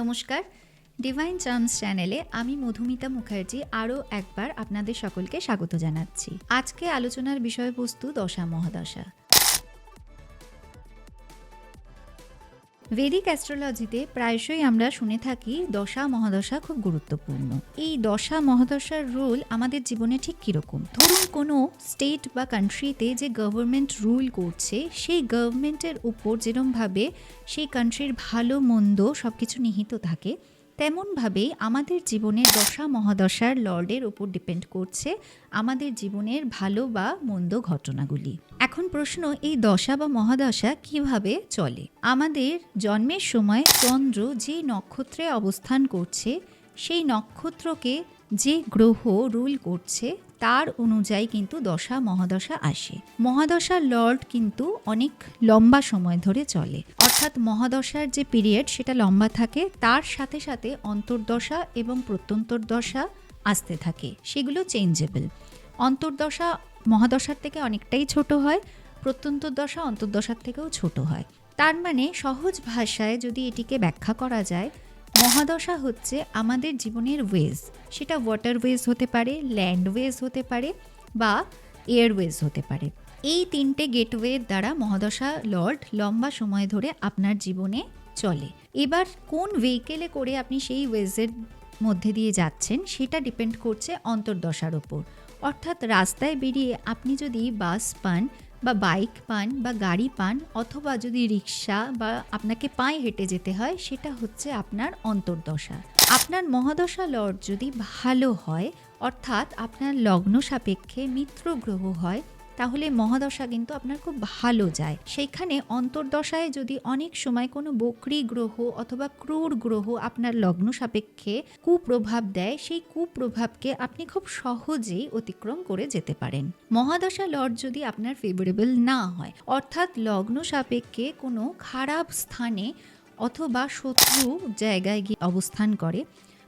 নমস্কার। Divine charms চ্যানেলে আমি মধুমিতা মুখার্জি আরও একবার আপনাদের সকলকে স্বাগত জানাচ্ছি। আজকে আলোচনার বিষয়বস্তু দশা মহাদশা। ভেদিক অ্যাস্ট্রোলজিতে প্রায়শই আমরা শুনে থাকি দশা, মহাদশা খুব গুরুত্বপূর্ণ। এই দশা, মহাদশার রুল আমাদের জীবনে ঠিক কীরকম? ধরুন কোনো স্টেট বা কান্ট্রিতে যে গভর্নমেন্ট রুল করছে, সেই গভর্নমেন্টের উপর যেরমভাবে সেই কান্ট্রির ভালো, মন্দ সব কিছু নিহিত থাকে তেমনভাবেই আমাদের জীবনের দশা মহাদশার লর্ডের উপর ডিপেন্ড করছে আমাদের জীবনের ভালো বা মন্দ ঘটনাগুলি। এখন প্রশ্ন, এই দশা বা মহাদশা কীভাবে চলে? আমাদের জন্মের সময় চন্দ্র যে নক্ষত্রে অবস্থান করছে, সেই নক্ষত্রকে যে গ্রহ রুল করছে তার অনুযায়ী কিন্তু দশা, মহাদশা আসে। মহাদশার লর্ড কিন্তু অনেক লম্বা সময় ধরে চলে। অর্থাৎ মহাদশার যে পিরিয়ড সেটা লম্বা থাকে, তার সাথে সাথে অন্তর্দশা এবং প্রত্যন্তর দশা আসতে থাকে। সেগুলো চেঞ্জেবল অন্তর্দশা মহাদশার থেকে অনেকটাই ছোট হয় প্রত্যন্তর দশা অন্তর্দশার থেকেও ছোট হয়। তার মানে সহজ ভাষায় যদি এটিকে ব্যাখ্যা করা যায় মহাদশা হচ্ছে আমাদের জীবনের ওয়েজ সেটা ওয়াটার ওয়েজ হতে পারে ল্যান্ড ওয়েজ হতে পারে বা এয়ারওয়েজ হতে পারে। এই তিনটে গেটওয়ের দ্বারা মহাদশা লর্ড লম্বা সময় ধরে আপনার জীবনে চলে। এবার কোন ভেহিকেলে করে আপনি সেই ওয়েজের মধ্যে দিয়ে যাচ্ছেন, সেটা ডিপেন্ড করছে অন্তর্দশার ওপর। অর্থাৎ রাস্তায় বেরিয়ে আপনি যদি বাস পান বা বাইক পান বা গাড়ি পান অথবা যদি রিক্সা বা আপনাকে পায়ে হেঁটে যেতে হয়, সেটা হচ্ছে আপনার অন্তর্দশা। আপনার মহাদশা লর্ড যদি ভালো হয়, অর্থাৎ আপনার লগ্ন সাপেক্ষে মিত্র গ্রহ হয় তাহলে মহাদশা কিন্তু আপনার খুব ভালো যায়। সেইখানে অন্তর্দশায় যদি অনেক সময় কোনো বকরি গ্রহ অথবা ক্রূর গ্রহ আপনার লগ্ন সাপেক্ষে কুপ্রভাব দেয়, সেই কুপ্রভাবকে আপনি খুব সহজেই অতিক্রম করে যেতে পারেন। মহাদশা লর্ড যদি আপনার ফেভারেবল না হয়, অর্থাৎ লগ্ন সাপেক্ষে কোনো খারাপ স্থানে অথবা শত্রু জায়গায় গিয়ে অবস্থান করে,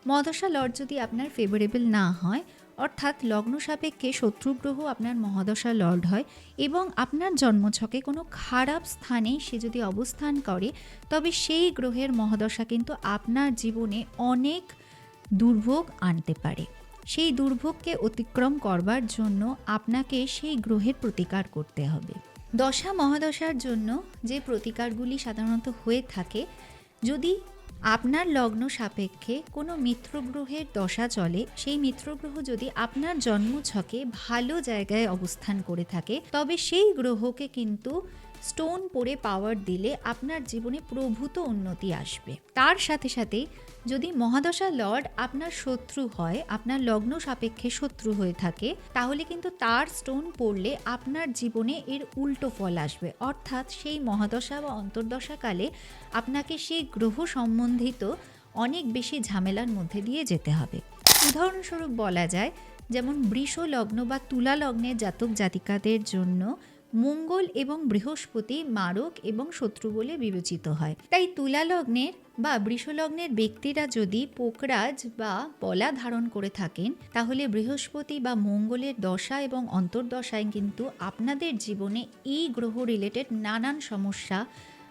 মহাদশা লর্ড যদি আপনার ফেভারেবল না হয় অর্থাৎ লগ্ন সাপেক্ষে শত্রুগ্রহ আপনার মহাদশা লর্ড হয় এবং আপনার জন্মছকে কোনো খারাপ স্থানে সে যদি অবস্থান করে, তবে সেই গ্রহের মহাদশা কিন্তু আপনার জীবনে অনেক দুর্ভোগ আনতে পারে। সেই দুর্ভোগকে অতিক্রম করবার জন্য আপনাকে সেই গ্রহের প্রতিকার করতে হবে। দশা মহাদশার জন্য যে প্রতিকারগুলি সাধারণত হয়ে থাকে, যদি আপনার লগ্ন সাপেক্ষে কোনো মিত্রগ্রহের দশা চলে, সেই মিত্রগ্রহ যদি আপনার জন্মছকে ভালো জায়গায় অবস্থান করে থাকে, তবে সেই গ্রহকে কিন্তু স্টোন পরে পাওয়ার দিলে আপনার জীবনে প্রভূত উন্নতি আসবে। তার সাথে সাথে যদি মহাদশা লর্ড আপনার শত্রু হয়, আপনার লগ্ন সাপেক্ষে শত্রু হয়ে থাকে, তাহলে কিন্তু তার স্টোন পড়লে আপনার জীবনে এর উল্টো ফল আসবে। অর্থাৎ সেই মহাদশা বা অন্তর্দশাকালে আপনাকে সেই গ্রহ সম্বন্ধিত অনেক বেশি ঝামেলার মধ্যে দিয়ে যেতে হবে। উদাহরণস্বরূপ বলা যায়, যেমন বৃষ লগ্ন বা তুলা লগ্নের জাতক জাতিকাদের জন্য মঙ্গল এবং বৃহস্পতি মারক এবং শত্রু বলে বিবেচিত হয়। তাই তুলা লগ্নের বা বৃষলগ্নের ব্যক্তিরা যদি পোকরাজ বা পলা ধারণ করে থাকেন, তাহলে বৃহস্পতি বা মঙ্গলের দশা এবং অন্তর্দশায় কিন্তু আপনাদের জীবনে এই গ্রহ রিলেটেড নানান সমস্যা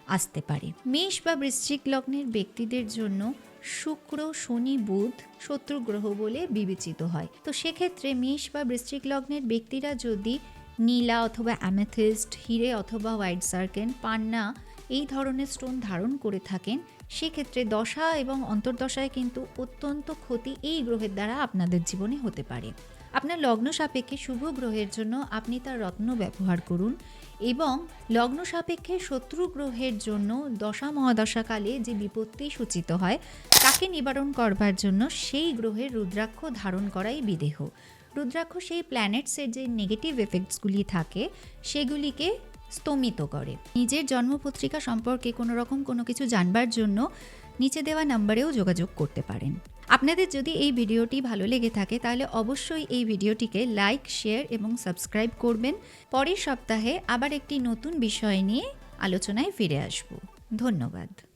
আসতে পারে। মেষ বা বৃশ্চিক লগ্নের ব্যক্তিদের জন্য শুক্র, শনি, বুধ শত্রু গ্রহ বলে বিবেচিত হয়। তো সেক্ষেত্রে মেষ বা বৃশ্চিক লগ্নের ব্যক্তিরা যদি নীলা অথবা অ্যামেথিস্ট, হিরে অথবা হোয়াইট সার্কেন, পান্না এই ধরনের স্টোন ধারণ করে থাকেন। সেক্ষেত্রে দশা এবং অন্তর্দশায় কিন্তু অত্যন্ত ক্ষতি এই গ্রহের দ্বারা আপনাদের জীবনে হতে পারে। আপনার লগ্ন সাপেক্ষে শুভ গ্রহের জন্য আপনি তার রত্ন ব্যবহার করুন এবং লগ্ন সাপেক্ষে শত্রু গ্রহের জন্য দশা মহাদশাকালে যে বিপত্তি সূচিত হয়, তাকে নিবারণ করবার জন্য সেই গ্রহের রুদ্রাক্ষ ধারণ করাই বিদেহ। রুদ্রাক্ষ সেই প্ল্যানেটসের যে নেগেটিভ এফেক্টসগুলি থাকে, সেগুলিকে স্তমিত করে। নিজের জন্মপত্রিকা সম্পর্কে কোনো রকম কোনো কিছু জানবার জন্য নিচে দেওয়া নাম্বারেও যোগাযোগ করতে পারেন। আপনাদের যদি এই ভিডিওটি ভালো লেগে থাকে, তাহলে অবশ্যই এই ভিডিওটিকে লাইক শেয়ার এবং সাবস্ক্রাইব করবেন। পরের সপ্তাহে আবার একটি নতুন বিষয় নিয়ে আলোচনায় ফিরে আসব। ধন্যবাদ।